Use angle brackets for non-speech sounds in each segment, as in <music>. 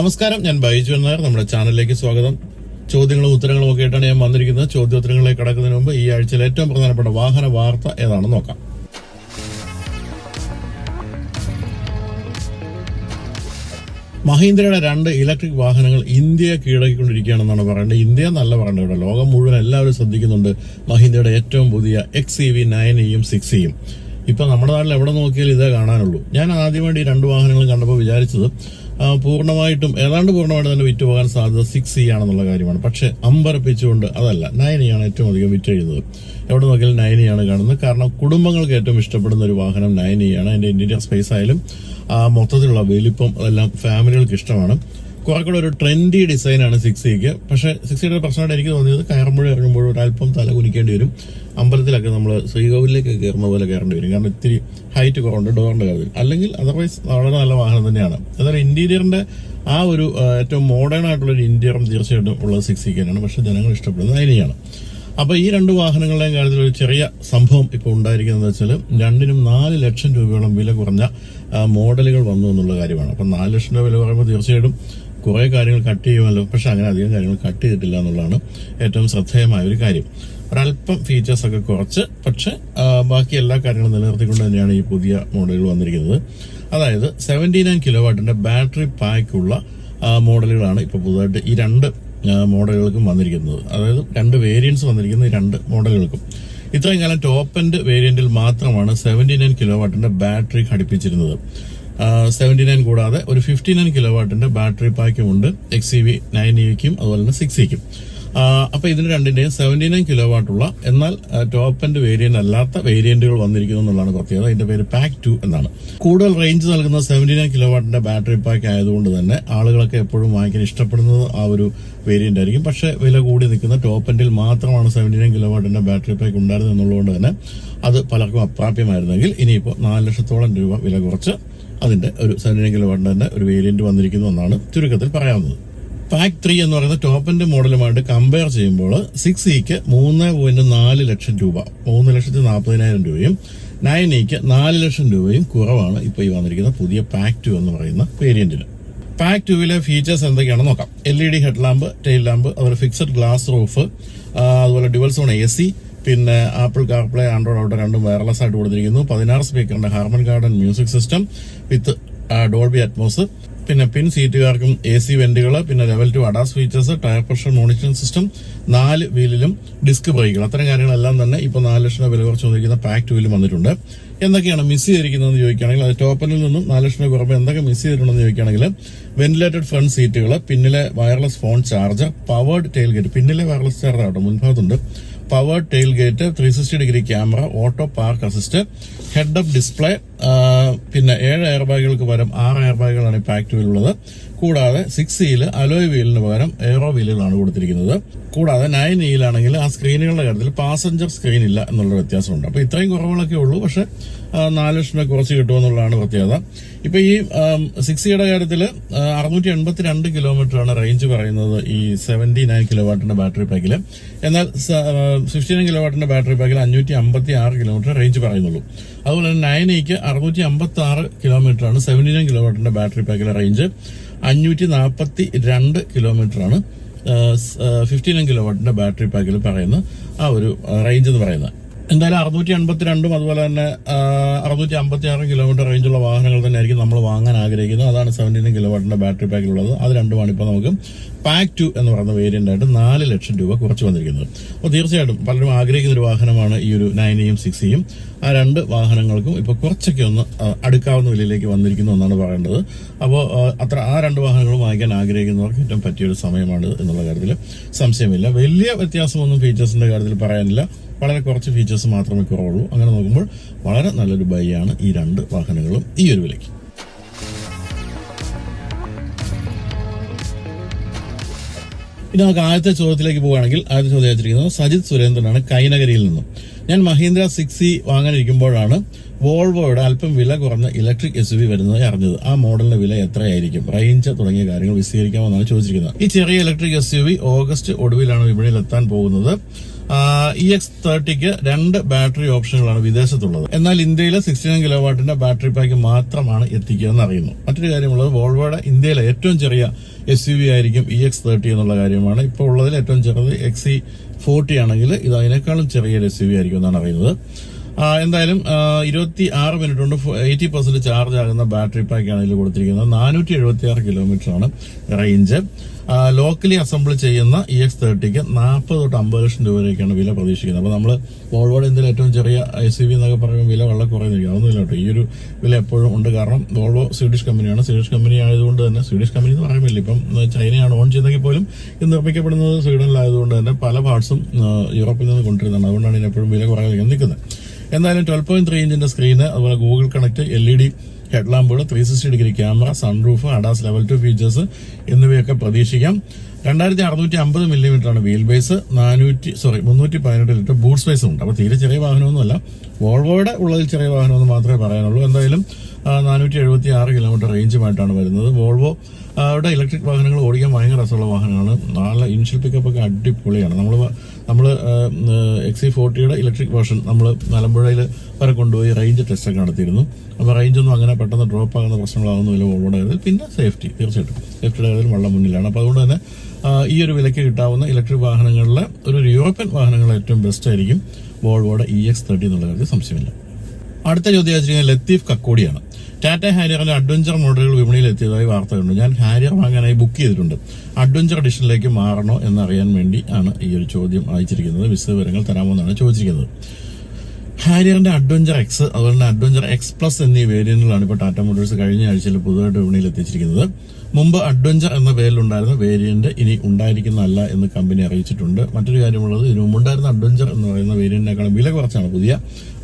നമസ്കാരം. ഞാൻ ബൈജു നായർ. നമ്മുടെ ചാനലിലേക്ക് സ്വാഗതം. ചോദ്യങ്ങളും ഉത്തരങ്ങളും ഒക്കെ ആയിട്ടാണ് ഞാൻ വന്നിരിക്കുന്നത്. ചോദ്യോത്തരങ്ങളിലേക്ക് കടക്കുന്നതിന് മുമ്പ് ഈ ആഴ്ചയിലെ ഏറ്റവും പ്രധാനപ്പെട്ട വാഹന വാർത്ത ഏതാണെന്ന് നോക്കാം. മഹീന്ദ്രയുടെ രണ്ട് ഇലക്ട്രിക് വാഹനങ്ങൾ ഇന്ത്യയെ കീഴടക്കിക്കൊണ്ടിരിക്കുകയാണെന്നാണ് പറയേണ്ടത്. ഇന്ത്യ നല്ല പറയേണ്ടത് ഇവിടെ. ലോകം മുഴുവൻ എല്ലാവരും ശ്രദ്ധിക്കുന്നുണ്ട് മഹീന്ദ്രയുടെ ഏറ്റവും പുതിയ എക്സ് ഇ വി നയൻ ഇയും സിക്സ് ഇയും ഇപ്പൊ നമ്മുടെ നാട്ടിൽ എവിടെ നോക്കിയാലും ഇതേ കാണാനുള്ളൂ. ഞാൻ ആദ്യമായിട്ട് ഈ രണ്ട് വാഹനങ്ങൾ കണ്ടപ്പോൾ വിചാരിച്ചത് പൂർണമായിട്ടും ഏതാണ്ട് പൂർണമായിട്ട് തന്നെ വിറ്റ് പോകാൻ സാധ്യത സിക്സ് ഇ ആണെന്നുള്ള കാര്യമാണ്. പക്ഷെ അമ്പരപ്പിച്ചുകൊണ്ട് അതല്ല നയനിയാണ് ഏറ്റവും അധികം വിറ്റ് എഴുതുന്നത്. എവിടെ നോക്കിയാലും നയനിയാണ് കാണുന്നത്. കാരണം കുടുംബങ്ങൾക്ക് ഏറ്റവും ഇഷ്ടപ്പെടുന്ന ഒരു വാഹനം നയനിയാണ് അതിന്റെ ഇന്റീരിയർ സ്പേസ് ആയാലും മൊത്തത്തിലുള്ള വലിപ്പം അതെല്ലാം ഫാമിലികൾക്ക് ഇഷ്ടമാണ്. കുറെ കൂടെ ഒരു ട്രെൻഡി ഡിസൈനാണ് സിക്സ് സിക്ക് പക്ഷേ സിക്സ് സിയുടെ പ്രശ്നമായിട്ട് എനിക്ക് തോന്നിയത് കയറുമ്പോഴും ഇറങ്ങുമ്പോഴും ഒരല്പം തല കുനിക്കേണ്ടി വരും. അമ്പലത്തിലൊക്കെ നമ്മൾ ശ്രീകോവിലേക്ക് കയറുന്ന പോലെ കയറേണ്ടി വരും. കാരണം ഇത്തിരി ഹൈറ്റ് കുറവുണ്ട് ഡോറിന്റെ കാര്യത്തിൽ. അല്ലെങ്കിൽ അതർവൈസ് വളരെ നല്ല വാഹനം തന്നെയാണ്. എന്നാലും ഇന്റീരിയറിന്റെ ആ ഒരു ഏറ്റവും മോഡേൺ ആയിട്ടുള്ള ഒരു ഇന്റീരിയറും തീർച്ചയായിട്ടും ഉള്ളത് സിക്സ് സിക്ക് തന്നെയാണ്. പക്ഷേ ജനങ്ങൾ ഇഷ്ടപ്പെടുന്നത് അതിനെയാണ്. അപ്പോൾ ഈ രണ്ട് വാഹനങ്ങളുടെയും കാര്യത്തിൽ ഒരു ചെറിയ സംഭവം ഇപ്പോൾ ഉണ്ടായിരിക്കുന്നത് വെച്ചാൽ രണ്ടിനും നാല് ലക്ഷം രൂപയോളം വില കുറഞ്ഞ മോഡലുകൾ വന്നു എന്നുള്ള കാര്യമാണ്. അപ്പം നാല് ലക്ഷം രൂപ വില പറയുമ്പോൾ തീർച്ചയായിട്ടും കുറെ കാര്യങ്ങൾ കട്ട് ചെയ്യുമല്ലോ. പക്ഷെ അങ്ങനെ അധികം കാര്യങ്ങൾ കട്ട് ചെയ്തിട്ടില്ല എന്നുള്ളതാണ് ഏറ്റവും ശ്രദ്ധേയമായ ഒരു കാര്യം. ഒരല്പം ഫീച്ചേഴ്സ് ഒക്കെ കുറച്ച് പക്ഷെ ബാക്കി എല്ലാ കാര്യങ്ങളും നിലനിർത്തിക്കൊണ്ട് തന്നെയാണ് ഈ പുതിയ മോഡലുകൾ വന്നിരിക്കുന്നത്. അതായത് സെവന്റി നയൻ കിലോ വാട്ടിന്റെ ബാറ്ററി പാക്കുള്ള മോഡലുകളാണ് ഇപ്പോൾ പുതുതായിട്ട് ഈ രണ്ട് മോഡലുകൾക്കും വന്നിരിക്കുന്നത്. അതായത് രണ്ട് വേരിയൻസ് വന്നിരിക്കുന്ന ഈ രണ്ട് മോഡലുകൾക്കും. ഇത്രയും കാലം ടോപ്പ് എൻഡ് വേരിയന്റിൽ മാത്രമാണ് സെവന്റി നയൻ കിലോ വാട്ടിന്റെ ബാറ്ററി ഘടിപ്പിച്ചിരുന്നത്. സെവന്റി നയൻ കൂടാതെ ഒരു ഫിഫ്റ്റി നയൻ കിലോ വാട്ടിന്റെ ബാറ്ററി പാക്കും ഉണ്ട് എക്സ് ഇ വി നയൻ ഇക്കും അതുപോലെ തന്നെ സിക്സ് ഇക്കും അപ്പൊ ഇതിന് രണ്ടിന്റെയും സെവന്റി നയൻ കിലോ വാട്ടുള്ള എന്നാൽ ടോപ്പ് ആൻഡ് വേരിയന്റ് അല്ലാത്ത വേരിയന്റുകൾ വന്നിരിക്കുന്നു എന്നുള്ളതാണ് പ്രത്യേകത. അതിന്റെ പേര് പാക്ക് ടു എന്നാണ്. കൂടുതൽ റേഞ്ച് നൽകുന്ന സെവന്റി നയൻ കിലോ വാട്ടിന്റെ ബാറ്ററി പാക്ക് ആയതുകൊണ്ട് തന്നെ ആളുകളൊക്കെ എപ്പോഴും വാങ്ങിക്കാൻ ഇഷ്ടപ്പെടുന്നത് ആ ഒരു വേരിയന്റ് ആയിരിക്കും. പക്ഷെ വില കൂടി നിൽക്കുന്ന ടോപ്പ് എൻഡിൽ മാത്രമാണ് സെവന്റി നയൻ കിലോ വാട്ടിന്റെ ബാറ്ററി പാക്ക് ഉണ്ടായിരുന്നത് എന്നുള്ളതുകൊണ്ട് തന്നെ അത് പലർക്കും അപ്രാപ്യമായിരുന്നെങ്കിൽ ഇനിയിപ്പോൾ നാല് ലക്ഷത്തോളം രൂപ വില കുറച്ച് അതിന്റെ ഒരു സെവന്റി നയൻ തന്നെ ഒരു വേരിയന്റ് വന്നിരിക്കുന്നു എന്നാണ് ചുരുക്കത്തിൽ പറയാവുന്നത്. പാക്ക് ത്രീ എന്ന് പറയുന്ന ടോപ്പിന്റെ മോഡലുമായിട്ട് കമ്പയർ ചെയ്യുമ്പോൾ സിക്സ് ഇക്ക് മൂന്ന് പോയിന്റ് നാല് ലക്ഷം രൂപ മൂന്ന് ലക്ഷത്തി നാൽപ്പതിനായിരം രൂപയും നയൻ ഇക്ക് നാല് ലക്ഷം രൂപയും കുറവാണ് ഇപ്പോൾ ഈ വന്നിരിക്കുന്ന പുതിയ പാക്ക് ടു എന്ന് പറയുന്ന വേരിയന്റിന് പാക്ക് ടുവിലെ ഫീച്ചേഴ്സ് എന്തൊക്കെയാണെന്ന് നോക്കാം. L E D head lamp tail lamp അതുപോലെ ഫിക്സഡ് ഗ്ലാസ് റൂഫ് അതുപോലെ ഡ്യുവൽ സോൺ എ സി പിന്നെ ആപ്പിൾ കാർപ്ലേ ആൻഡ്രോയിഡ് ഓട്ടോ രണ്ടും വയർലെസ് ആയിട്ട് കൊടുത്തിരിക്കുന്നു. പതിനാറ് സ്പീക്കറിന്റെ Harman Kardon music system with Dolby Atmos പിന്നെ പിൻ സീറ്റുകാർക്കും എ സി വെന്റുകൾ പിന്നെ level two ADAS features tyre pressure monitoring system നാല് വീലിലും ഡിസ്ക് ബ്രേക്കുകൾ അത്തരം കാര്യങ്ങളെല്ലാം തന്നെ ഇപ്പോൾ നാല് ലക്ഷം രൂപ വില കുറച്ച് വന്നിരിക്കുന്ന പാക്ക് ടുവിലും വന്നിട്ടുണ്ട്. എന്തൊക്കെയാണ് മിസ് ചെയ്തിരിക്കുന്നതെന്ന് ചോദിക്കുകയാണെങ്കിൽ അത് ടോപ്പനിൽ നിന്നും നാല് ലക്ഷം രൂപ കുറവ് എന്തൊക്കെ മിസ് ചെയ്തിട്ടുണ്ടെന്ന് ചോദിക്കുകയാണെങ്കിൽ വെന്റിലേറ്റഡ് ഫ്രണ്ട് സീറ്റുകൾ പിന്നിലെ wireless phone charger powered tailgate പിന്നിലെ wireless charger auto മുൻഭാഗത്തുണ്ട്. Power tailgate three sixty degree camera auto park assist head up display പിന്നെ ഏഴ് എയർ ബാഗുകൾക്ക് പകരം ആറ് എയർ ബാഗുകളാണ് പാക്ക് ഉള്ളത്. കൂടാതെ സിക്സ് ഇയിൽ അലോയ് വീലിന് പകരം എയറോ വീലുകളാണ് കൊടുത്തിരിക്കുന്നത്. കൂടാതെ നയൻ ഇയിലാണെങ്കിൽ ആ സ്ക്രീനുകളുടെ കാര്യത്തിൽ പാസഞ്ചർ സ്ക്രീൻ ഇല്ല എന്നുള്ള വ്യത്യാസമുണ്ട്. അപ്പോൾ ഇത്രയും കുറവുകളൊക്കെ ഉള്ളൂ. പക്ഷെ നാല് ലക്ഷം രൂപ കുറച്ച് കിട്ടുമെന്നുള്ളതാണ് പ്രത്യേകത. ഇപ്പൊ ഈ സിക്സ് ഇയുടെ കാര്യത്തിൽ അറുന്നൂറ്റി എൺപത്തി രണ്ട് കിലോമീറ്റർ ആണ് റേഞ്ച് പറയുന്നത് ഈ സെവന്റി നയൻ കിലോ വാട്ടിന്റെ ബാറ്ററി പാക്കിൽ എന്നാൽ ഫിഫ്റ്റി നയൻ കിലോ വാട്ടിന്റെ ബാറ്ററി പാക്കിൽ അഞ്ഞൂറ്റി അമ്പത്തി ആറ് കിലോമീറ്റർ റേഞ്ച് പറയുന്നുള്ളൂ. അതുപോലെ തന്നെ നയൻ ഇക്ക് അറുന്നൂറ്റി അമ്പത്തി ആറ് കിലോമീറ്റർ ആണ് സെവന്റി നയൻ കിലോ വാട്ടിന്റെ ബാറ്ററി പാക്കിലെ റേഞ്ച് അഞ്ഞൂറ്റി നാൽപ്പത്തി രണ്ട് കിലോമീറ്റർ ആണ് ഫിഫ്റ്റി നയൻ കിലോ ബാറ്ററി പാക്കിൽ പറയുന്ന ആ ഒരു റേഞ്ച് എന്ന് പറയുന്നത്. എന്തായാലും അറുന്നൂറ്റി എൺപത്തി രണ്ടും അതുപോലെ തന്നെ അറുന്നൂറ്റി അമ്പത്തി ആറ് കിലോമീറ്റർ റേഞ്ചുള്ള വാഹനങ്ങൾ തന്നെ ആയിരിക്കും നമ്മൾ വാങ്ങാൻ ആഗ്രഹിക്കുന്നത്. അതാണ് സെവന്റീൻ കിലോ വാട്ടിന്റെ ബാറ്ററി പാക്കിലുള്ളത് അത് രണ്ടുമാണ് ഇപ്പോൾ നമുക്ക് പാക്ക് ടു എന്ന് പറയുന്ന വേരിയന്റ് ആയിട്ട് നാല് ലക്ഷം രൂപ കുറച്ച് വന്നിരിക്കുന്നത്. അപ്പോൾ തീർച്ചയായിട്ടും പലരും ആഗ്രഹിക്കുന്ന ഒരു വാഹനമാണ് ഈ ഒരു നയനയും സിക്സിയും ആ രണ്ട് വാഹനങ്ങൾക്കും ഇപ്പോൾ കുറച്ചൊക്കെ ഒന്ന് അടുക്കാവുന്ന വിലയിലേക്ക് വന്നിരിക്കുന്നു എന്നാണ് പറയേണ്ടത്. അപ്പോൾ അത്ര ആ രണ്ട് വാഹനങ്ങളും വാങ്ങിക്കാൻ ആഗ്രഹിക്കുന്നവർക്ക് ഏറ്റവും പറ്റിയൊരു സമയമാണ് എന്നുള്ള കാര്യത്തിൽ സംശയമില്ല. വലിയ വ്യത്യാസമൊന്നും ഫീച്ചേഴ്സിന്റെ കാര്യത്തിൽ പറയാനില്ല. വളരെ കുറച്ച് ഫീച്ചേഴ്സ് മാത്രമേ കുറവുള്ളൂ. അങ്ങനെ നോക്കുമ്പോൾ വളരെ നല്ലൊരു ബൈയാണ് ഈ രണ്ട് വാഹനങ്ങളും ഈ ഒരു വിലയ്ക്ക്. ഇനി നമുക്ക് ആദ്യത്തെ ചോദ്യത്തിലേക്ക് പോവുകയാണെങ്കിൽ ആദ്യത്തെ ചോദ്യം അയച്ചിരിക്കുന്നത് സജിത് സുരേന്ദ്രനാണ് കൈനഗരിയിൽ നിന്നും. ഞാൻ മഹീന്ദ്ര സിക്സ് ഇ വാങ്ങാനിരിക്കുമ്പോഴാണ് വോൾവോയുടെ അല്പം വില കുറഞ്ഞ ഇലക്ട്രിക് എസ് വി വരുന്നത് അറിഞ്ഞത്. ആ മോഡലിന്റെ വില എത്രയായിരിക്കും? റേഞ്ച് തുടങ്ങിയ കാര്യങ്ങൾ വിശദീകരിക്കാമെന്നാണ് ചോദിച്ചിരിക്കുന്നത്. ഈ ചെറിയ electric S U V August ഒടുവിലാണ് വിപണിയിൽ എത്താൻ പോകുന്നത്. ഇ എക്സ് തേർട്ടിക്ക് രണ്ട് ബാറ്ററി ഓപ്ഷനുകളാണ് വിദേശത്തുള്ളത്. എന്നാൽ ഇന്ത്യയിലെ സിക്സ്റ്റി നയൻ കിലോ വാട്ടിന്റെ ബാറ്ററി പാക്ക് മാത്രമാണ് എത്തിക്കുക എന്ന് അറിയുന്നു മറ്റൊരു കാര്യമുള്ളത് വോൾവോയുടെ ഇന്ത്യയിലെ ഏറ്റവും ചെറിയ എസ് യു വി ആയിരിക്കും ഇ എക്സ് തേർട്ടി എന്നുള്ള കാര്യമാണ്. ഇപ്പോൾ ഉള്ളതിൽ ഏറ്റവും ചെറുത് എക്സ് ഇ ഫോർട്ടി ആണെങ്കിൽ ഇത് അതിനേക്കാളും ചെറിയൊരു എസ് യു വി ആയിരിക്കും എന്നാണ് അറിയുന്നത്. എന്തായാലും ഇരുപത്തി ആറ് മിനിറ്റ് കൊണ്ട് എയ്റ്റി പെർസെന്റ് ചാർജ് ആകുന്ന ബാറ്ററി പാക്കാണ് ഇതിൽ കൊടുത്തിരിക്കുന്നത്. നാനൂറ്റി എഴുപത്തി ആറ് കിലോമീറ്റർ ആണ് റേഞ്ച് ലോക്കലി അസംബിൾ ചെയ്യുന്ന ഇ എക്സ് തേർട്ടിക്ക് നാൽപ്പത് തൊട്ട് അമ്പത് ലക്ഷം രൂപ വരെയൊക്കെയാണ് വില പ്രതീക്ഷിക്കുന്നത്. അപ്പോൾ നമ്മൾ വോൾവോയുടെ ഇന്ത്യയിൽ ഏറ്റവും ചെറിയ എസ് സി വി എന്നൊക്കെ പറയുമ്പോൾ വില വളരെ കുറയുന്നില്ല അതൊന്നുമില്ല കേട്ടോ. ഈ ഒരു വില എപ്പോഴും ഉണ്ട്. കാരണം വോൾവോ സ്വീഡിഷ് കമ്പനിയാണ് സ്വീഡിഷ് കമ്പനി ആയതുകൊണ്ട് തന്നെ സ്വീഡിഷ് കമ്പനി എന്ന് പറയുമ്പോൾ ഇപ്പം ചൈനയാണ് ഓൺ ചെയ്യുന്നെങ്കിൽ പോലും ഇത് നിർമ്മിക്കപ്പെടുന്നത് സ്വീഡനിലായതുകൊണ്ട് തന്നെ പല പാർട്സും യൂറോപ്പിൽ നിന്ന് കൊണ്ടുവരുന്നതാണ്. അതുകൊണ്ടാണ് ഇതിനെപ്പോഴും വില കുറയാതെ നിൽക്കുന്നത്. എന്തായാലും ട്വൽവ് പോയിന്റ് ത്രീ ഇഞ്ചിന്റെ സ്ക്രീന് അതുപോലെ Google connect L E D ഹെഡ്ലാമ്പുകൾ three sixty degree camera sunroof ADAS level two features എന്നിവയൊക്കെ പ്രതീക്ഷിക്കാം. രണ്ടായിരത്തി അറുന്നൂറ്റി അമ്പത് മില്ലിമീറ്റർ ആണ് വീൽ ബേസ് നാനൂറ്റി സോറി മുന്നൂറ്റി പതിനെട്ട് ലിറ്റർ ബൂട്ട് സ്പേസ് ഉണ്ട്. അപ്പോൾ തീരെ ചെറിയ വാഹനമൊന്നുമല്ല. വോൾവോയുടെ ഉള്ളതിൽ ചെറിയ വാഹനമെന്ന് മാത്രമേ പറയാനുള്ളൂ. എന്തായാലും നാനൂറ്റി എഴുപത്തി ആറ് കിലോമീറ്റർ റേഞ്ചുമായിട്ടാണ് വരുന്നത്. വോൾവോ അവിടെ ഇലക്ട്രിക് വാഹനങ്ങൾ ഓടിക്കാൻ ഭയങ്കര രസമുള്ള വാഹനമാണ് നല്ല ഇൻഷ്യൽ പിക്കപ്പ് ഒക്കെ അടിപൊളിയാണ് നമ്മൾ നമ്മൾ എക്സി ഫോർട്ടിയുടെ ഇലക്ട്രിക് വേർഷൻ നമ്മൾ മലമ്പുഴയിൽ വരെ കൊണ്ടുപോയി റേഞ്ച് ടെസ്റ്റ് ഒക്കെ നടത്തിയിരുന്നു. അപ്പോൾ റേഞ്ചൊന്നും അങ്ങനെ പെട്ടെന്ന് ഡ്രോപ്പ് ആകുന്ന പ്രശ്നങ്ങളാകുന്നില്ല വോൾവോയുടെ കാര്യത്തിൽ. പിന്നെ സേഫ്റ്റി തീർച്ചയായിട്ടും. സേഫ്റ്റിയുടെ കാര്യത്തിൽ വളരെ മുന്നിലാണ്. അപ്പോൾ അതുകൊണ്ട് തന്നെ ഈ ഒരു വിലയ്ക്ക് കിട്ടാവുന്ന ഇലക്ട്രിക് വാഹനങ്ങളിലെ ഒരു യൂറോപ്യൻ വാഹനങ്ങൾ ഏറ്റവും ബെസ്റ്റ് ആയിരിക്കും വോൾവോയുടെ ഇ എക്സ് തേർട്ടി എന്നുള്ള കാര്യത്തിൽ സംശയമില്ല. അടുത്ത ചോദ്യം വെച്ചിരിക്കുന്നത് ലത്തീഫ് കക്കോടിയാണ്. ടാറ്റ ഹാരിയറിലെ അഡ്വഞ്ചർ മോഡലുകൾ വിപണിയിൽ എത്തിയതായി വാർത്തയുണ്ട്. ഞാൻ ഹാരിയർ വാങ്ങാനായി ബുക്ക് ചെയ്തിട്ടുണ്ട്. അഡ്വഞ്ചർ എഡിഷനിലേക്ക് മാറണോ എന്നറിയാൻ വേണ്ടി ആണ് ഈ ഒരു ചോദ്യം അയച്ചിരിക്കുന്നത്. വിശദവിവരങ്ങൾ തരാമോ എന്നാണ് ചോദിച്ചിരിക്കുന്നത്. ഹാരിയറിന്റെ അഡ്വഞ്ചർ എക്സ് അതുപോലെ തന്നെ അഡ്വഞ്ചർ എക്സ് പ്ലസ് എന്നീ വേരിയന്റുകളാണ് ഇപ്പോൾ ടാറ്റ മോട്ടോഴ്സ് കഴിഞ്ഞ ആഴ്ചയിൽ പുതുതായിട്ട് വിപണിയിൽ എത്തിച്ചിരിക്കുന്നത്. മുമ്പ് അഡ്വഞ്ചർ എന്ന പേരിലുണ്ടായിരുന്ന വേരിയന്റ് ഇനി ഉണ്ടായിരിക്കുന്നതല്ല എന്ന് കമ്പനി അറിയിച്ചിട്ടുണ്ട്. മറ്റൊരു കാര്യമുള്ളത് ഇതിനു മുമ്പുണ്ടായിരുന്ന അഡ്വഞ്ചർ എന്ന് പറയുന്ന വേരിയന്റിനേക്കാളും വില കുറച്ചാണ് പുതിയ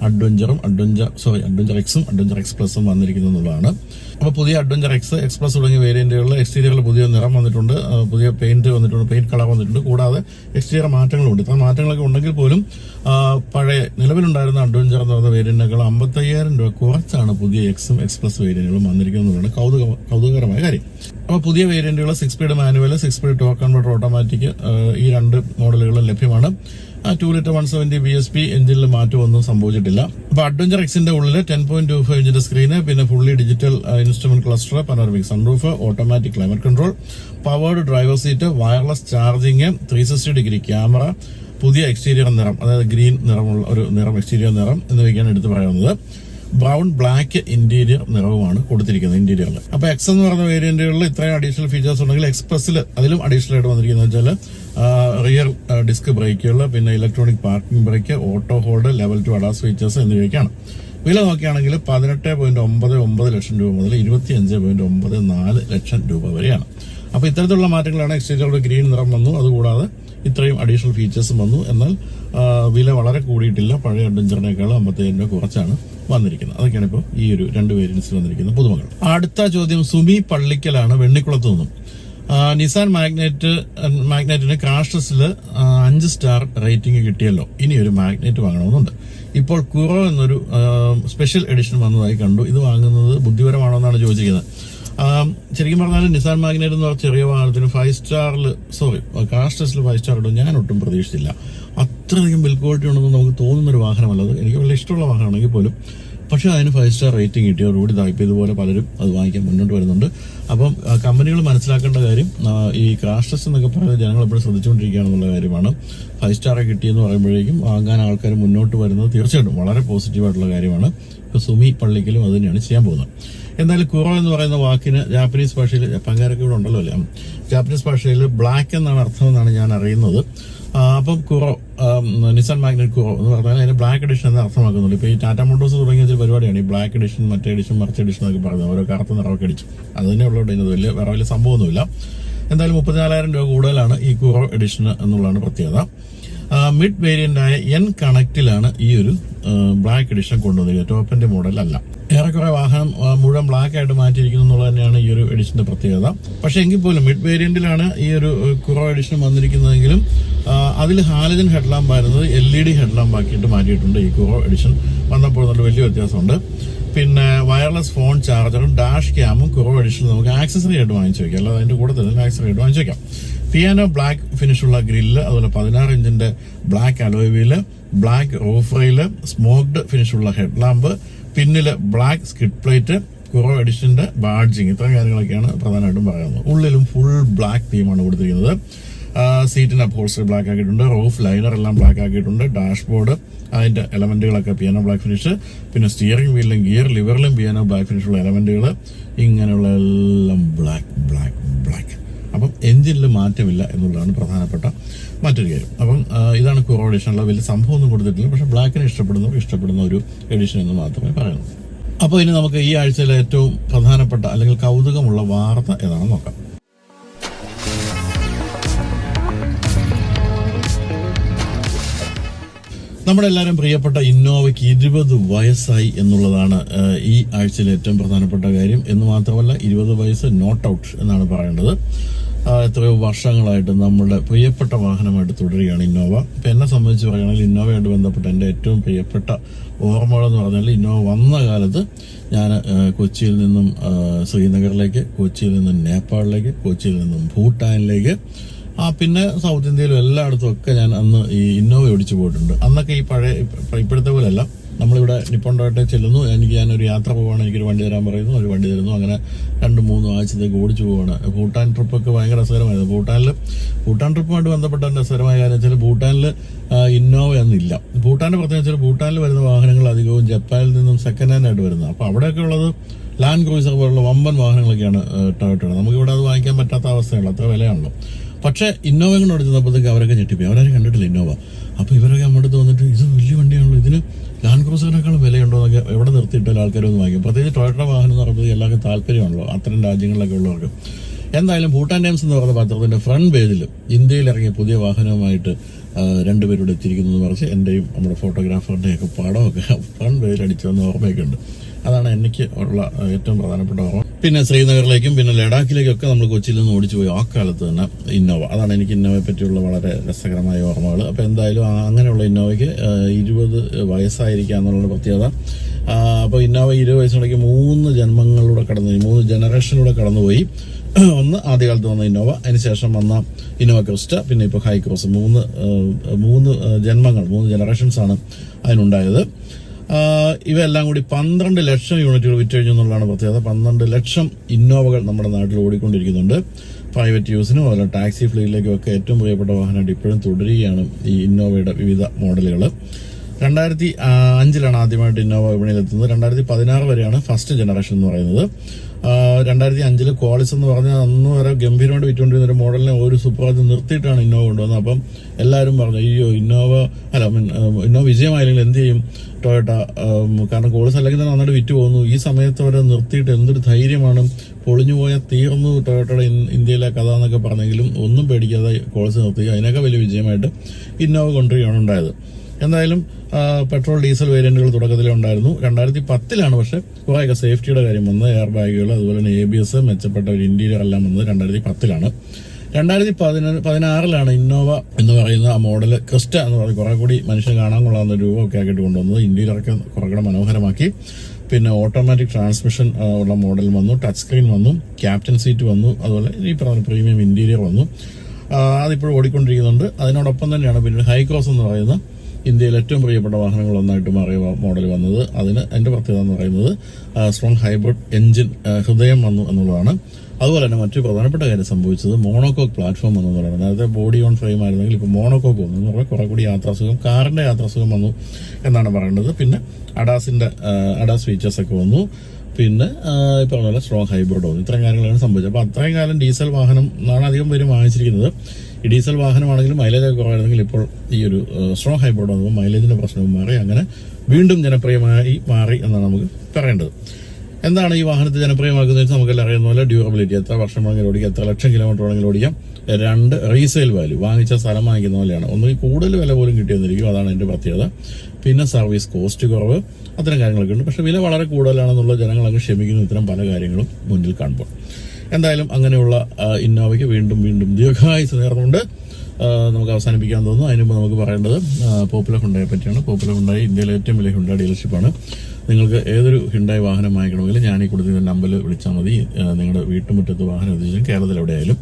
അഡ്വഞ്ചറും അഡ്വഞ്ചർ സോറി അഡ്വഞ്ചർ എക്സും അഡ്വഞ്ചർ എക്സ് പ്ലസും വന്നിരിക്കുന്നത് എന്നുള്ളതാണ്. അപ്പോൾ പുതിയ അഡ്വഞ്ചർ എക്സ് എക്സ്പ്രസ് തുടങ്ങിയ വേരിയന്റുകളിൽ എക്സ്റ്റീരിയറിൽ പുതിയ നിറം വന്നിട്ടുണ്ട്. പുതിയ പെയിന്റ് വന്നിട്ടുണ്ട് പെയിന്റ് കളർ വന്നിട്ടുണ്ട്. കൂടാതെ എക്സ്റ്റീരിയർ മാറ്റങ്ങളുണ്ട്. ഇത്ര മാറ്റങ്ങളൊക്കെ ഉണ്ടെങ്കിൽ പോലും പഴയ നിലവിലുണ്ടായിരുന്ന അഡ്വഞ്ചർ എന്ന് പറയുന്ന വേരിയന്റിനേക്കാൾ അമ്പത്തയ്യായിരം രൂപ കുറച്ചാണ് പുതിയ എക്സും എക്സ്പ്രസ് വേരിയന്റുകളും വന്നിരിക്കുന്നതാണ് കൗതുക കൗതുകകരമായ കാര്യം. അപ്പോൾ പുതിയ വേരിയന്റുകൾ six speed manual six speed torque converter automatic ഈ രണ്ട് മോഡലുകളും ലഭ്യമാണ്. ആ two litre one seventy B S P എഞ്ചിനിൽ മാറ്റമൊന്നും സംഭവിച്ചിട്ടില്ല. അപ്പോൾ അഡ്വഞ്ചർ എക്സിന്റെ ഉള്ളിൽ ടെൻ പോയിന്റ് ടു ഫൈവ് ഇഞ്ചിന്റെ സ്ക്രീന് പിന്നെ fully digital instrument cluster panoramic sunroof automatic climate control powered driver seat wireless charging three sixty degree camera പുതിയ exterior നിറം അതായത് ഗ്രീൻ നിറമുള്ള ഒരു നിറം എക്സ്റ്റീരിയർ നിറം എന്നിവയ്ക്കാണ് എടുത്തു പറയാവുന്നത് ബ്രൗൺ ബ്ലാക്ക് ഇന്റീരിയർ നിറവുമാണ് കൊടുത്തിരിക്കുന്നത് ഇന്റീരിയറിൽ അപ്പൊ എക്സ് എന്ന് പറഞ്ഞ വേരിയന്റുകളിൽ ഇത്രയും അഡീഷണൽ ഫീച്ചേഴ്സ് ഉണ്ടെങ്കിൽ എക്സ്പ്രസ്സിൽ അതിലും അഡീഷണൽ ആയിട്ട് വന്നിരിക്കുന്നത് വെച്ചാൽ റിയർ ഡിസ്ക് ബ്രേക്കുകൾ പിന്നെ electronic parking brake auto hold level two ADAS features എന്നിവയൊക്കെയാണ് വില നോക്കുകയാണെങ്കിൽ പതിനെട്ട് പോയിന്റ് ഒമ്പത് ഒമ്പത് ലക്ഷം രൂപ മുതൽ ഇരുപത്തി അഞ്ച് പോയിന്റ് ഒമ്പത് നാല് ലക്ഷം രൂപ വരെയാണ്. അപ്പോൾ ഇത്തരത്തിലുള്ള മാറ്റങ്ങളാണ് എക്സ്റ്റീരിയറുടെ ഗ്രീൻ നിറം വന്നു. അതുകൂടാതെ ഇത്രയും അഡീഷണൽ ഫീച്ചേഴ്സും വന്നു. എന്നാൽ വില വളരെ കൂടിയിട്ടില്ല. പഴയ അഡ്വഞ്ചറിനേക്കാൾ അമ്പത്തി രൂപ കുറച്ചാണ്. വന്നിരിക്കുന്നത്. അതൊക്കെയാണ് ഇപ്പോൾ ഈ ഒരു രണ്ട് വേരിയൻസിൽ വന്നിരിക്കുന്ന പുതുമകൾ. അടുത്ത ചോദ്യം സുമി പള്ളിക്കലാണ് വെണ്ണിക്കുളത്ത് നിന്നും. നിസാൻ മാഗ്നറ്റ് മാഗ്നറ്റിന് കാഷസിൽ അഞ്ച് സ്റ്റാർ റേറ്റിംഗ് കിട്ടിയല്ലോ. ഇനി ഒരു മാഗ്നറ്റ് വാങ്ങണമെന്നുണ്ട്. ഇപ്പോൾ കുറോ എന്നൊരു സ്പെഷ്യൽ എഡിഷൻ വന്നതായി കണ്ടു. ഇത് വാങ്ങുന്നത് ബുദ്ധിപരമാണോ എന്നാണ് ചോദിച്ചിരിക്കുന്നത് ശരിക്കും പറഞ്ഞാൽ നിസാൻ മാഗ്നറ്റ് എന്ന് പറഞ്ഞ ചെറിയ വാഹനത്തിന് ഫൈവ് സ്റ്റാറിൽ സോറി കാസ്റ്റ് ടെസ്റ്റിൽ ഫൈവ് സ്റ്റാർ ഇടും. ഞാൻ ഒട്ടും പ്രതീക്ഷിച്ചില്ല. അത്രയധികം ബിൽ ക്വാളിറ്റി ഉണ്ടെന്ന് നമുക്ക് തോന്നുന്ന ഒരു വാഹനമല്ലത് എനിക്ക് വളരെ ഇഷ്ടമുള്ള വാഹനമാണെങ്കിൽ പോലും. പക്ഷേ അതിന് ഫൈവ് സ്റ്റാർ റേറ്റിംഗ് കിട്ടിയ കിട്ടിയതോടുകൂടി ഇതായിപ്പോൾ ഇതുപോലെ പലരും അത് വാങ്ങിക്കാൻ മുന്നോട്ട് വരുന്നുണ്ട്. അപ്പം കമ്പനികൾ മനസ്സിലാക്കേണ്ട കാര്യം ഈ ക്രാഷ് ടെസ്റ്റ് എന്നൊക്കെ പറയുന്നത് ജനങ്ങൾ എപ്പോഴും ശ്രദ്ധിച്ചുകൊണ്ടിരിക്കുകയാണെന്നുള്ള കാര്യമാണ്. ഫൈവ് സ്റ്റാർ കിട്ടിയെന്ന് പറയുമ്പോഴേക്കും വാങ്ങാൻ ആൾക്കാർ മുന്നോട്ട് വരുന്നത് തീർച്ചയായിട്ടും വളരെ പോസിറ്റീവായിട്ടുള്ള കാര്യമാണ്. ഇപ്പോൾ സുമി പള്ളിക്കലും അത് തന്നെയാണ് ചെയ്യാൻ പോകുന്നത്. എന്തായാലും കുറോ എന്ന് പറയുന്ന വാക്കിന് ജാപ്പനീസ് ഭാഷയിൽ ജപ്പാൻകാരൊക്കെ ഇവിടെ ഉണ്ടല്ലോ അല്ലേ? ജാപ്പനീസ് ഭാഷയിൽ ബ്ലാക്ക് എന്നാണ് അർത്ഥം എന്നാണ് ഞാൻ അറിയുന്നത്. അപ്പം കുറോ നിസാൻ മാഗ്നറ്റ് കുറോ എന്ന് പറഞ്ഞാൽ അതിന് ബ്ലാക്ക് എഡിഷൻ എന്ന് അർത്ഥമാക്കുന്നുണ്ട്. ഇപ്പോൾ ഈ ടാറ്റ മോട്ടോഴ്സ് തുടങ്ങിയ ഒരു പരിപാടിയാണ്. ഈ ബ്ലാക്ക് എഡിഷൻ മറ്റേ എഡിഷൻ മറിച്ച എഡിഷൻ എന്നൊക്കെ പറയുന്നത്. ഓരോ കറുത്ത നിറമൊക്കെ അടിച്ചു. അത് തന്നെ ഉള്ളതുകൊണ്ട് ഇതിനകത്ത് വലിയ വേറെ വലിയ സംഭവമൊന്നുമില്ല. എന്തായാലും മുപ്പത്തിനാലായിരം രൂപ കൂടുതലാണ് ഈ കുറോ എഡിഷൻ എന്നുള്ളതാണ് പ്രത്യേകത. മിഡ് വേരിയന്റായ എൻ കണക്റ്റിലാണ് ഈ ഒരു ബ്ലാക്ക് എഡിഷൻ കൊണ്ടുവന്നത് ടോപ്പിന്റെ മോഡൽ അല്ല. ഏറെക്കുറെ വാഹനം മുഴുവൻ ബ്ലാക്ക് ആയിട്ട് മാറ്റിയിരിക്കുന്നു എന്നുള്ളത് തന്നെയാണ് ഈ ഒരു എഡിഷന്റെ പ്രത്യേകത. പക്ഷെ എങ്കിൽ പോലും മിഡ് വേരിയന്റിലാണ് ഈ ഒരു കുറോ എഡിഷൻ വന്നിരിക്കുന്നതെങ്കിലും അതിൽ ഹാലജൻ ഹെഡ്ലാമ്പ് ആയിരുന്നത് എൽ ഇ ഡി ഹെഡ്ലാമ്പ് ആക്കിയിട്ട് മാറ്റിയിട്ടുണ്ട് ഈ കുറോ എഡിഷൻ വന്നപ്പോൾ നല്ല വലിയ വ്യത്യാസമുണ്ട്. പിന്നെ വയർലെസ് ഫോൺ ചാർജറും ഡാഷ് ക്യാമും കുറോ എഡിഷനിൽ നമുക്ക് ആക്സസറി ആയിട്ട് വാങ്ങിച്ചു വയ്ക്കാം അല്ലാതെ അതിന്റെ കൂടെ തന്നെ ആക്സസറി ആയിട്ട് വാങ്ങിച്ചു വയ്ക്കാം പിയാനോ ബ്ലാക്ക് ഫിനിഷുള്ള ഗ്രില്ല് അതുപോലെ പതിനാറ് ഇഞ്ചിന്റെ black alloy wheel black roof rail smoked ഫിനിഷുള്ള headlamp പിന്നിൽ ബ്ലാക്ക് സ്കിഡ് പ്ലേറ്റ് കുറോ എഡിഷന്റെ ബാഡ്ജിങ് ഇത്രയും കാര്യങ്ങളൊക്കെയാണ് പ്രധാനമായിട്ടും പറയുന്നത്. ഉള്ളിലും ഫുൾ ബ്ലാക്ക് തീമാണ് കൊടുത്തിരിക്കുന്നത്. സീറ്റിന് അപ്ഹോൾസ്റ്ററി ബ്ലാക്ക് ആക്കിയിട്ടുണ്ട് റൂഫ് ലൈനർ എല്ലാം ബ്ലാക്ക് ആക്കിയിട്ടുണ്ട് ഡാഷ്ബോർഡ് അതിന്റെ എലമെന്റുകളൊക്കെ പിയാനോ ബ്ലാക്ക് ഫിനിഷ് പിന്നെ സ്റ്റിയറിംഗ് വീലിലും ഗിയർ ലിവറിലും പിയാനോ ബ്ലാക്ക് ഫിനിഷുള്ള എലമെന്റുകൾ ഇങ്ങനെയുള്ള എല്ലാം ബ്ലാക്ക് ബ്ലാക്ക് ബ്ലാക്ക് അപ്പം എഞ്ചിനിൽ മാറ്റമില്ല എന്നുള്ളതാണ് പ്രധാനപ്പെട്ട മറ്റൊരു കാര്യം. അപ്പം ഇതാണ് കുറവ് എഡിഷൻ ഉള്ള വലിയ സംഭവമൊന്നും കൊടുത്തിട്ടില്ല പക്ഷെ ബ്ലാക്കിനെ ഇഷ്ടപ്പെടുന്നവർ ഇഷ്ടപ്പെടുന്ന ഒരു എഡിഷൻ എന്ന് മാത്രമേ പറയുന്നു അപ്പോൾ ഇനി നമുക്ക് ഈ ആഴ്ചയിലെ ഏറ്റവും പ്രധാനപ്പെട്ട അല്ലെങ്കിൽ കൗതുകമുള്ള വാർത്ത ഏതാണെന്ന് നോക്കാം. നമ്മുടെ എല്ലാവരും പ്രിയപ്പെട്ട ഇന്നോവയ്ക്ക് ഇരുപത് വയസ്സായി എന്നുള്ളതാണ് ഈ ആഴ്ചയിലെ ഏറ്റവും പ്രധാനപ്പെട്ട കാര്യം. എന്ന് മാത്രമല്ല ഇരുപത് വയസ്സ് നോട്ട് ഔട്ട് എന്നാണ് പറയേണ്ടത് എത്രയോ വർഷങ്ങളായിട്ട് നമ്മുടെ പ്രിയപ്പെട്ട വാഹനമായിട്ട് തുടരുകയാണ് ഇന്നോവ. ഇപ്പം എന്നെ സംബന്ധിച്ച് പറയുകയാണെങ്കിൽ ഇന്നോവയായിട്ട് ബന്ധപ്പെട്ട എന്റെ ഏറ്റവും പ്രിയപ്പെട്ട ഓർമ്മകളെന്ന് പറഞ്ഞാൽ ഇന്നോവ വന്ന കാലത്ത് ഞാൻ കൊച്ചിയിൽ നിന്നും ശ്രീനഗറിലേക്ക് കൊച്ചിയിൽ നിന്നും നേപ്പാളിലേക്ക് കൊച്ചിയിൽ നിന്നും ഭൂട്ടാനിലേക്ക് ആ പിന്നെ സൗത്ത് ഇന്ത്യയിലും എല്ലായിടത്തും ഒക്കെ ഞാൻ അന്ന് ഈ ഇന്നോവ ഓടിച്ചു പോയിട്ടുണ്ട്. അന്നൊക്കെ ഈ പഴയ ഇപ്പ- ഇപ്പോഴത്തെ പോലെയല്ല. നമ്മളിവിടെ നിപ്പോണ്ടോട്ടെ ചെല്ലുന്നു. എനിക്ക് ഞാനൊരു യാത്ര പോവാണ്. എനിക്കൊരു വണ്ടി തരാൻ പറയുന്നു. ഒരു വണ്ടി തരുന്നു. അങ്ങനെ രണ്ട് മൂന്ന് ആഴ്ചത്തേക്ക് ഓടിച്ചു പോവാണ്. ഭൂട്ടാൻ ട്രിപ്പൊക്കെ ഭയങ്കര രസകരമായിരുന്നു ഭൂട്ടാനിൽ ഭൂട്ടാൻ ട്രിപ്പുമായിട്ട് ബന്ധപ്പെട്ട രസകരമായ കാര്യം വെച്ചാൽ ഭൂട്ടാനിൽ ഇന്നോവ ഒന്നില്ല ഭൂട്ടാന്റെ പ്രത്യേകിച്ച് വെച്ചാൽ ഭൂട്ടാനിൽ വരുന്ന വാഹനങ്ങൾ അധികവും ജപ്പാനിൽ നിന്നും സെക്കൻഡ് ഹാൻഡ് ആയിട്ട് വരുന്നത്. അപ്പോൾ അവിടെയൊക്കെ ഉള്ളത് ലാൻഡ് ക്രൂസർ പോലുള്ള വമ്പൻ വാഹനങ്ങളൊക്കെയാണ് ടൊയോട്ടയുടെ നമുക്കിവിടെ അത് വാങ്ങിക്കാൻ പറ്റാത്ത അവസ്ഥയാണ് അത്ര വിലയാണല്ലോ. പക്ഷേ ഇന്നോവ അവിടെ ചെന്നപ്പോഴത്തേക്ക് അവരൊക്കെ ഞെട്ടിപ്പോയി. അവരാരും കണ്ടിട്ടില്ല ഇന്നോവ. അപ്പോൾ ഇവരൊക്കെ നമ്മുടെ അടുത്ത് വന്നിട്ട് ഇത് വലിയ വണ്ടിയാണല്ലോ ഇതിന് ലാൻഡ് ക്രൂസറിനേക്കാളും വിലയുണ്ടോ? എന്നൊക്കെ എവിടെ നിർത്തിയിട്ടാലും ആൾക്കാരൊന്നും വാങ്ങിക്കും. പ്രത്യേകിച്ച് ടൊയറ്റ വാഹനം എന്ന് പറയുമ്പോൾ എല്ലാവർക്കും താല്പര്യമാണല്ലോ അത്തരം രാജ്യങ്ങളിലൊക്കെ ഉള്ളവർക്ക്. എന്തായാലും ഭൂട്ടാൻ ടൈംസ് എന്ന് പറയുന്ന പത്രത്തിന്റെ ഫ്രണ്ട് പേജിൽ ഇന്ത്യയിൽ ഇറങ്ങിയ പുതിയ വാഹനവുമായിട്ട് രണ്ടുപേരോട് എന്ന് പറഞ്ഞ് എന്റെയും നമ്മുടെ ഫോട്ടോഗ്രാഫറിന്റെയൊക്കെ പടമൊക്കെ ഫ്രണ്ട് പേജിൽ അടിച്ചു വന്ന് ഓർമ്മയൊക്കെ ഉണ്ട്. അതാണ് എനിക്ക് ഉള്ള ഏറ്റവും പ്രധാനപ്പെട്ട ഓർമ്മ. പിന്നെ ശ്രീനഗറിലേക്കും പിന്നെ ലഡാക്കിലേക്കൊക്കെ നമ്മൾ കൊച്ചിയിൽ നിന്ന് ഓടിച്ചു പോയി. ആ കാലത്ത് തന്നെ ഇന്നോവ. അതാണ് എനിക്ക് ഇന്നോവയെ പറ്റിയുള്ള വളരെ രസകരമായ ഓർമ്മകൾ അപ്പോൾ എന്തായാലും അങ്ങനെയുള്ള ഇന്നോവയ്ക്ക് ഇരുപത് വയസ്സായിരിക്കുക എന്നുള്ള പ്രത്യേകത. അപ്പോൾ ഇന്നോവ ഇരുപത് വയസ്സിനിടയ്ക്ക് മൂന്ന് ജന്മങ്ങളിലൂടെ കടന്നുപോയി മൂന്ന് ജനറേഷനിലൂടെ കടന്നുപോയി <clears throat> ഒന്ന് ആദ്യകാലത്ത് വന്ന ഇന്നോവ അതിനുശേഷം വന്ന ഇന്നോവ ക്രിസ്റ്റ പിന്നെ ഇപ്പോൾ ഹൈ ക്രോസ്. മൂന്ന് മൂന്ന് ജന്മങ്ങൾ മൂന്ന് ജനറേഷൻസാണ് അതിനുണ്ടായത്. ഇവയെല്ലാം കൂടി പന്ത്രണ്ട് ലക്ഷം യൂണിറ്റുകൾ വിറ്റഴിഞ്ഞു എന്നുള്ളതാണ് പ്രത്യേകത. പന്ത്രണ്ട് ലക്ഷം ഇന്നോവകൾ നമ്മുടെ നാട്ടിൽ ഓടിക്കൊണ്ടിരിക്കുന്നുണ്ട്. പ്രൈവറ്റ് യൂസിനും അതുപോലെ ടാക്സി ഫ്ലീറ്റിലേക്കും ഒക്കെ ഏറ്റവും പ്രിയപ്പെട്ട വാഹനമായിട്ട് ഇപ്പോഴും തുടരുകയാണ് ഈ ഇന്നോവയുടെ വിവിധ മോഡലുകൾ രണ്ടായിരത്തി അഞ്ചിലാണ് ആദ്യമായിട്ട് ഇന്നോവ വിപണിയിലെത്തുന്നത്. രണ്ടായിരത്തി പതിനാറ് വരെയാണ് ഫസ്റ്റ് ജനറേഷൻ എന്ന് പറയുന്നത്. രണ്ടായിരത്തി അഞ്ചിൽ ക്വാളിസ് എന്ന് പറഞ്ഞാൽ അന്ന് വരെ ഗംഭീരമായിട്ട് വിറ്റുകൊണ്ടിരുന്ന ഒരു മോഡലിനെ ഒരു സുപ്രഭാതം നിർത്തിയിട്ടാണ് ഇന്നോവ കൊണ്ടുവന്നത്. അപ്പം എല്ലാവരും പറഞ്ഞു അയ്യോ ഇന്നോവ അല്ല ഇന്നോവ വിജയമായില്ലെങ്കിൽ എന്ത് ചെയ്യും? ടൊയോട്ട കാരണം കോഴ്സ് അല്ലെങ്കിൽ തന്നെ നന്നായിട്ട് വിറ്റ് പോകുന്നു. ഈ സമയത്ത് അവരെ നിർത്തിയിട്ട് എന്തൊരു ധൈര്യമാണ്. പൊളിഞ്ഞു പോയാൽ തീർന്നു ടൊയോട്ടയുടെ ഇന്ത്യയിലെ കഥ എന്നൊക്കെ പറഞ്ഞെങ്കിലും ഒന്നും പേടിക്കാതെ കോഴ്സ് നിർത്തി. അതിനൊക്കെ വലിയ വിജയമായിട്ട് ഇന്നോവ കൊണ്ടുവരികയാണ് ഉണ്ടായത്. എന്തായാലും പെട്രോൾ ഡീസൽ വേരിയന്റുകൾ തുടക്കത്തിലേ ഉണ്ടായിരുന്നു. രണ്ടായിരത്തി പത്തിലാണ് പക്ഷെ കുറേയൊക്കെ സേഫ്റ്റിയുടെ കാര്യം വന്നത്. എയർ ബാഗുകൾ അതുപോലെ തന്നെ എ ബി എസ് മെച്ചപ്പെട്ട ഒരു ഇന്റീരിയർ എല്ലാം വന്നത് രണ്ടായിരത്തി പത്തിലാണ് രണ്ടായിരത്തി പതിനാറ് പതിനാറിലാണ് ഇന്നോവ എന്ന് പറയുന്ന ആ മോഡൽ ക്രിസ്റ്റ എന്ന് പറയുന്നത് കുറെ കൂടി മനുഷ്യന് കാണാൻ കൊള്ളാവുന്ന രൂപമൊക്കെ ആക്കിയിട്ട് കൊണ്ടുവന്നത്. ഇന്ത്യയിലൊക്കെ കുറെ കൂടെ മനോഹരമാക്കി. പിന്നെ ഓട്ടോമാറ്റിക് ട്രാൻസ്മിഷൻ ഉള്ള മോഡൽ വന്നു ടച്ച് സ്ക്രീൻ വന്നു ക്യാപ്റ്റൻ സീറ്റ് വന്നു അതുപോലെ ഈ പറഞ്ഞ പ്രീമിയം ഇന്റീരിയർ വന്നു. അതിപ്പോഴും ഓടിക്കൊണ്ടിരിക്കുന്നുണ്ട്. അതിനോടൊപ്പം തന്നെയാണ് പിന്നീട് ഹൈക്രോസ് എന്ന് പറയുന്ന ഇന്ത്യയിൽ ഏറ്റവും പ്രിയപ്പെട്ട വാഹനങ്ങൾ ഒന്നായിട്ട് മാറിയ മോഡൽ വന്നത്. അതിന് അതിന്റെ പ്രത്യേകത എന്ന് പറയുന്നത് സ്ട്രോങ് ഹൈബ്രിഡ് എഞ്ചിൻ ഹൃദയം വന്നു എന്നുള്ളതാണ്. അതുപോലെ തന്നെ മറ്റൊരു പ്രധാനപ്പെട്ട കാര്യം സംഭവിച്ചത് മോണോകോക്ക് പ്ലാറ്റ്ഫോം വന്നു പറയുന്നത്. നേരത്തെ ബോഡി ഓൺ ഫ്രെയിം ആയിരുന്നെങ്കിൽ ഇപ്പോൾ മോണോകോക്ക് വന്നു എന്ന് പറഞ്ഞാൽ കുറെ കൂടി യാത്രാസുഖം കാറിന്റെ യാത്രാസുഖം വന്നു എന്നാണ് പറയേണ്ടത്. പിന്നെ അഡാസിന്റെ അഡാസ് ഫീച്ചേഴ്സ് ഒക്കെ വന്നു. പിന്നെ ഈ പറഞ്ഞ പോലെ സ്ട്രോങ് ഹൈബ്രിഡ് വന്നു. ഇത്രയും കാര്യങ്ങളാണ് സംഭവിച്ചത്. അപ്പോൾ അത്രയും കാലം ഡീസൽ വാഹനം എന്നാണ് അധികം പേര് വാങ്ങിച്ചിരിക്കുന്നത്. ഈ ഡീസൽ വാഹനമാണെങ്കിലും മൈലേജ് ഒക്കെ കുറവായിരുന്നെങ്കിൽ ഇപ്പോൾ ഈ ഒരു സ്ട്രോങ് ഹൈബ്രിഡ് വന്നപ്പോൾ മൈലേജിന്റെ പ്രശ്നവും മാറി. അങ്ങനെ വീണ്ടും ജനപ്രിയമായി മാറി എന്നാണ് നമുക്ക് പറയേണ്ടത്. എന്താണ് ഈ വാഹനത്തെ ജനപ്രിയമാക്കുന്നത് നമുക്കെല്ലാം അറിയുന്ന പോലെ ഡ്യൂറബിലിറ്റി എത്ര വർഷം വേണമെങ്കിലും ഓടിക്കാം എത്ര ലക്ഷം കിലോമീറ്റർ വേണമെങ്കിലും ഓടിക്കാം. രണ്ട് റീസെയിൽ വാല്യൂ വാങ്ങിച്ച സ്ഥലം വാങ്ങിക്കുന്ന പോലെയാണ്. ഒന്നുകിൽ കൂടുതൽ വില പോലും കിട്ടിയെന്നിരിക്കും അതാണ് എന്റെ പ്രത്യേകത. പിന്നെ സർവീസ് കോസ്റ്റ് കുറവ് അത്തരം കാര്യങ്ങളൊക്കെ ഉണ്ട്. പക്ഷെ വില വളരെ കൂടുതലാണെന്നുള്ള ജനങ്ങൾ അങ്ങ് ക്ഷമിക്കുന്ന ഇത്തരം പല കാര്യങ്ങളും മുന്നിൽ കാണുമ്പോൾ. എന്തായാലും അങ്ങനെയുള്ള ഇന്നോവയ്ക്ക് വീണ്ടും വീണ്ടും ദീർഘായുസ് നേർന്നുകൊണ്ട് നമുക്ക് അവസാനിപ്പിക്കാൻ തോന്നുന്നു. അതിന് മുമ്പ് നമുക്ക് പറയേണ്ടത് പോപ്പുലർ ഹുണ്ടായെ പറ്റിയാണ്. പോപ്പുലർ ഹുണ്ടായി ഇന്ത്യയിലെ ഏറ്റവും വലിയ ഹുണ്ടായി ഡീലർഷിപ്പാണ് നിങ്ങൾക്ക് ഏതൊരു ഹിണ്ടായി വാഹനം വാങ്ങിക്കണമെങ്കിലും ഞാൻ ഈ കൊടുത്ത നമ്പറിൽ വിളിച്ചാൽ മതി. നിങ്ങളുടെ വീട്ടുമുറ്റത്ത് വാഹനം എത്തിച്ചാൽ കേരളത്തിൽ എവിടെയായാലും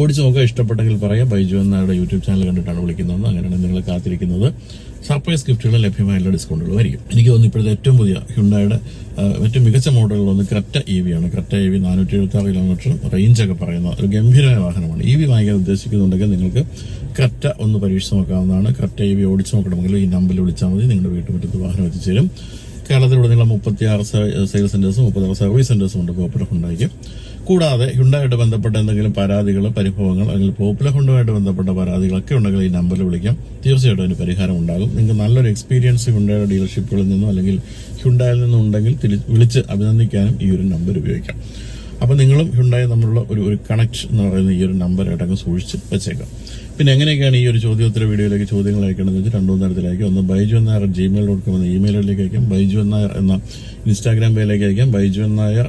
ഓടിച്ച് നോക്കുക. ഇഷ്ടപ്പെട്ടെങ്കിൽ പറയാം. ബൈജു എന്നയുടെ യൂട്യൂബ് ചാനൽ കണ്ടിട്ടാണ് വിളിക്കുന്നത് അങ്ങനെയാണ് നിങ്ങൾ കാത്തിരിക്കുന്നത്. സർപ്രൈസ് ഗിഫ്റ്റുകൾ ലഭ്യമായ എല്ലാ ഡിസ്കൗണ്ടുകളും ആയിരിക്കും. എനിക്ക് തോന്നുന്നു ഇപ്പോഴത്തെ ഏറ്റവും പുതിയ ഹ്യുണ്ടായുടെ ഏറ്റവും മികച്ച മോഡലുകളൊന്ന് ക്രറ്റ ഇ വി ആണ്. ക്രറ്റ ഇ വി നാനൂറ്റി എഴുപത്തി ആറ് കിലോമീറ്റർ റേഞ്ച് ഒക്കെ പറയുന്ന ഒരു ഗംഭീരമായ വാഹനമാണ്. ഇ വി വാങ്ങിക്കാൻ ഉദ്ദേശിക്കുന്നുണ്ടെങ്കിൽ നിങ്ങൾക്ക് ക്രറ്റ ഒന്ന് പരീക്ഷിച്ച് നോക്കാവുന്നതാണ്. ക്രറ്റ ഇ വി ഓടിച്ച് നോക്കണമെങ്കിൽ ഈ നമ്പറിൽ വിളിച്ചാൽ മതി. നിങ്ങളുടെ വീട്ടുമുറ്റത്ത് വാഹനം എത്തിച്ചേരും. കേരളത്തിലുടനീളം മുപ്പത്തിയാറ് സെയിൽസ് സെന്റേഴ്സും മുപ്പത്താറ് സർവീസ് സെന്റേഴ്സും ഉണ്ട് പോപ്പുലർ ഹുണ്ടായിക്ക് കൂടാതെ ഹുണ്ടായിട്ട് ബന്ധപ്പെട്ട എന്തെങ്കിലും പരാതികൾ പരിഭവങ്ങൾ അല്ലെങ്കിൽ പോപ്പുലർ ഹുണ്ടുമായിട്ട് ബന്ധപ്പെട്ട പരാതികളൊക്കെ ഉണ്ടെങ്കിൽ ഈ നമ്പറിൽ വിളിക്കാം. തീർച്ചയായിട്ടും അതിന് പരിഹാരം ഉണ്ടാകും. നിങ്ങൾക്ക് നല്ലൊരു എക്സ്പീരിയൻസ് ഹുണ്ടായുടെ ഡീലർഷിപ്പുകളിൽ നിന്നും അല്ലെങ്കിൽ ഹുണ്ടായിൽ നിന്നും ഉണ്ടെങ്കിൽ വിളിച്ച് അഭിനന്ദിക്കാനും ഈ ഒരു നമ്പർ ഉപയോഗിക്കാം. അപ്പോൾ നിങ്ങളും ഹുണ്ടായി നമ്മളുള്ള ഒരു ഒരു കണക്ഷൻ എന്ന് പറയുന്ന ഈ ഒരു നമ്പർ ആയിട്ടങ്ങ് സൂക്ഷിച്ച് വെച്ചേക്കാം. പിന്നെ എങ്ങനെയൊക്കെയാണ് ഈ ഒരു ചോദ്യോത്തര വീഡിയോയിലേക്ക് ചോദ്യങ്ങൾ അയക്കേണ്ടത് വെച്ചാൽ രണ്ടു മൂന്ന് തരത്തിലേക്ക് ഒന്ന് Baiju N Nair Gmail dot com എന്ന ഇമെയിലിലേക്ക് അയക്കാം. ബൈജു എന്നായർ എന്ന ഇൻസ്റ്റാഗ്രാം പേജിലേക്ക് അയക്കാം. ബൈജു എന്നായർ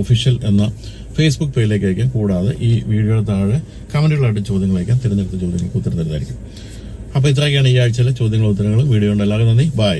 ഒഫീഷ്യൽ എന്ന ഫേസ്ബുക്ക് പേജിലേക്ക് അയക്കാം. കൂടാതെ ഈ വീഡിയോയുടെ താഴെ കമന്റുകളായിട്ട് ചോദ്യങ്ങൾ അയക്കാം. തിരഞ്ഞെടുത്ത ചോദ്യങ്ങൾക്ക് ഉത്തരം തരുന്നതായിരിക്കും. അപ്പോൾ ഇത്രയൊക്കെയാണ് ഈ ആഴ്ചയിലെ ചോദ്യങ്ങളും ഉത്തരങ്ങളും. വീഡിയോ എല്ലാവർക്കും നന്ദി. ബൈ